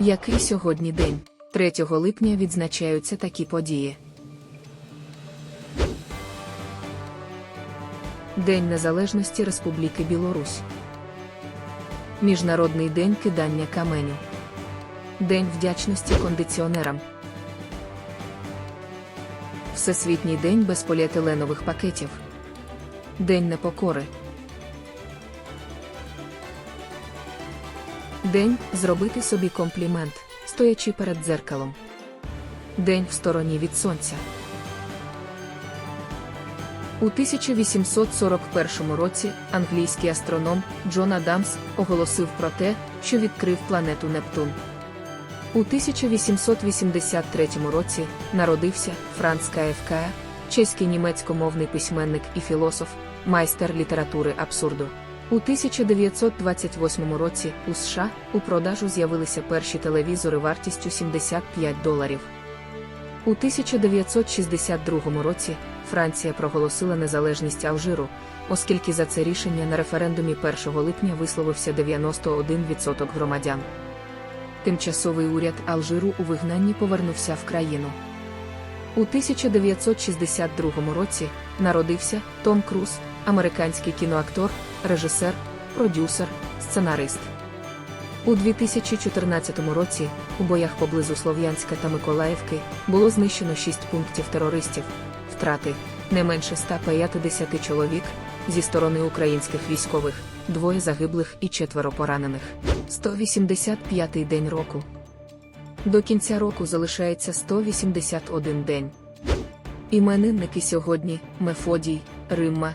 Який сьогодні день? 3 липня відзначаються такі події. День Незалежності Республіки Білорусь. Міжнародний день кидання каменю. День вдячності кондиціонерам. Всесвітній день без поліетиленових пакетів. День непокори. День зробити собі комплімент, стоячи перед дзеркалом. День в стороні від сонця. У 1841 році англійський астроном Джон Адамс оголосив про те, що відкрив планету Нептун. У 1883 році народився Франц Каєвкая, чеський німецькомовний письменник і філософ, майстер літератури абсурду. У 1928 році у США у продажу з'явилися перші телевізори вартістю 75 доларів. У 1962 році Франція проголосила незалежність Алжиру, оскільки за це рішення на референдумі 1 липня висловився 91% громадян. Тимчасовий уряд Алжиру у вигнанні повернувся в країну. У 1962 році народився Том Круз, американський кіноактор, режисер, продюсер, сценарист. У 2014 році у боях поблизу Слов'янська та Миколаївки було знищено 6 пунктів терористів, втрати не менше 150 чоловік зі сторони українських військових, двоє загиблих і четверо поранених. 185-й день року. До кінця року залишається 181 день. Іменинники сьогодні Мефодій, Римма,